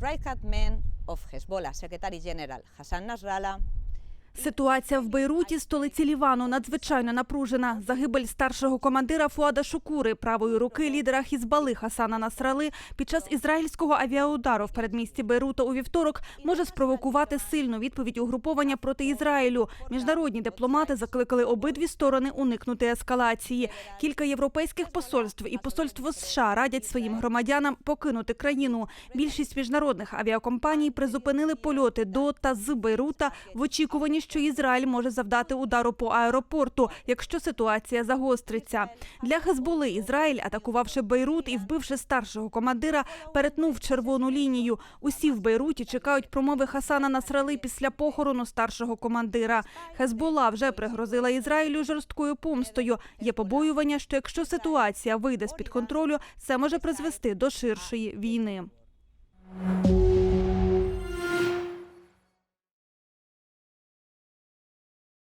right-hand man of Hezbollah, Secretary General. Hassan Nasrallah, Ситуація в Бейруті, столиці Лівану, надзвичайно напружена. Загибель старшого командира Фуада Шукури, правої руки лідера Хізбали Хасана Насрали під час ізраїльського авіаудару в передмісті Бейрута у вівторок може спровокувати сильну відповідь угруповання проти Ізраїлю. Міжнародні дипломати закликали обидві сторони уникнути ескалації. Кілька європейських посольств і посольство США радять своїм громадянам покинути країну. Більшість міжнародних авіакомпаній призупинили польоти до та з Бейрута в очікуванні, що Ізраїль може завдати удару по аеропорту, якщо ситуація загостриться. Для Хезболи Ізраїль, атакувавши Бейрут і вбивши старшого командира, перетнув червону лінію. Усі в Бейруті чекають промови Хасана Насрали після похорону старшого командира. Хезбола вже пригрозила Ізраїлю жорсткою помстою. Є побоювання, що якщо ситуація вийде з під контролю, це може призвести до ширшої війни.